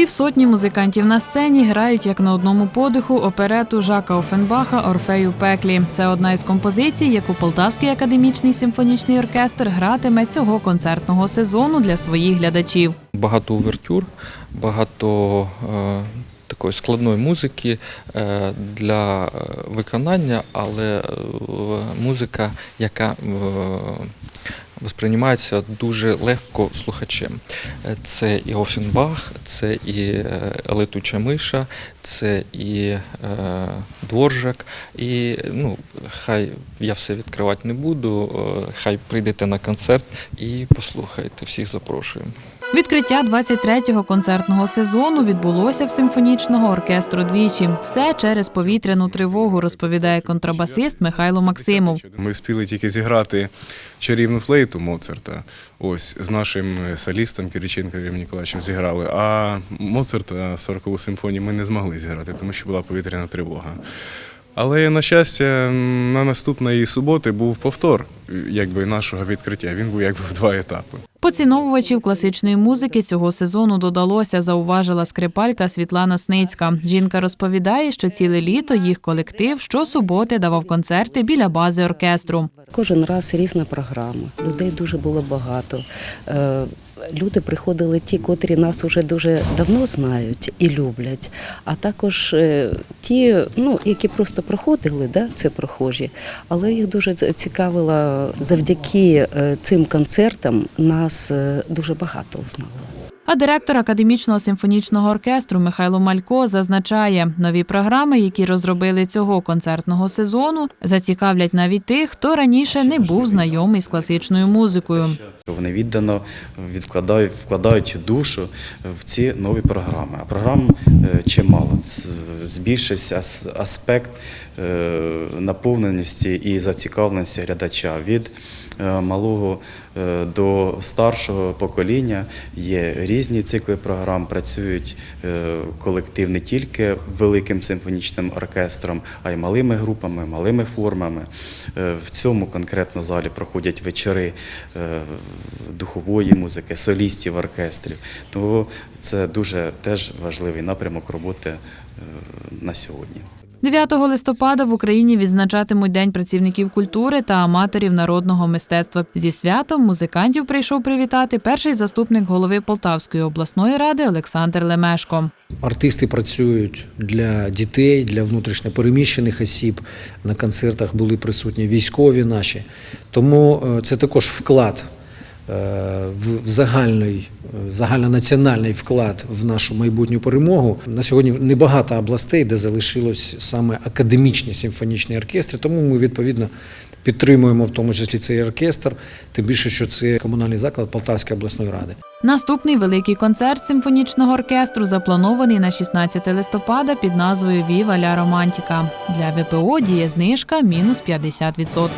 Півсотні музикантів на сцені грають як на одному подиху оперету Жака Офенбаха Орфей у пеклі. Це одна із композицій, яку Полтавський академічний симфонічний оркестр гратиме цього концертного сезону для своїх глядачів. Багато увертюр, багато е, такої складної музики е, для виконання, але е, музика, яка восприймається дуже легко слухачем. Е, Це і Офенбах, це і е, летуча миша, це і е, дворжак. І ну, хай я все відкривати не буду, хай прийдете на концерт і послухайте. Всіх запрошуємо. Відкриття 23-го концертного сезону відбулося в симфонічного оркестру двічі. Все через повітряну тривогу, розповідає контрабасист Михайло Максимов. Ми встигли тільки зіграти чарівну флейту Моцарта. Ось з нашим солістом Кириченко Ірем Ніколаєвичем зіграли. А Моцарта 40-ту симфонію ми не змогли зіграти, тому що була повітряна тривога. Але, на щастя, на наступної суботи був повтор якби, нашого відкриття. Він був якби в два етапи. Поціновувачів класичної музики цього сезону додалося, зауважила скрипалька Світлана Сницька. Жінка розповідає, що ціле літо їх колектив щосуботи давав концерти біля бази оркестру. Кожен раз різна програма. Людей дуже було багато. Люди приходили ті, котрі нас уже дуже давно знають і люблять, а також е, ті, ну, які просто проходили, да, це прохожі, але їх дуже цікавило завдяки е, цим концертам нас е, дуже багато узнало. А директор академічного симфонічного оркестру Михайло Малько зазначає, нові програми, які розробили цього концертного сезону, зацікавлять навіть тих, хто раніше не був знайомий з класичною музикою. Вони віддано відкладають, вкладають душу в ці нові програми. А програм е, чимало. Збільшився ас- аспект е, наповненості і зацікавленості глядача від малого е, до старшого покоління. Є різні цикли програм, працюють е, колектив не тільки великим симфонічним оркестром, а й малими групами, малими формами. Е, В цьому конкретно залі проходять вечори е, духової музики, солістів оркестрів. Тому це дуже теж важливий напрямок роботи е, на сьогодні. 9 листопада в Україні відзначатимуть День працівників культури та аматорів народного мистецтва. Зі святом музикантів прийшов привітати перший заступник голови Полтавської обласної ради Олександр Лемешко. Артисти працюють для дітей, для внутрішньопереміщених осіб. На концертах були присутні військові наші. Тому е, це також вклад в в загальний, е, загальнонаціональний вклад в нашу майбутню перемогу. На сьогодні небагато областей, де залишилось саме академічні симфонічні оркестри, тому ми відповідно. Підтримуємо в тому числі цей оркестр, тим більше, що це комунальний заклад Полтавської обласної ради. Наступний великий концерт симфонічного оркестру запланований на 16 листопада під назвою Віва ля Романтіка. Для ВПО діє знижка мінус 50%.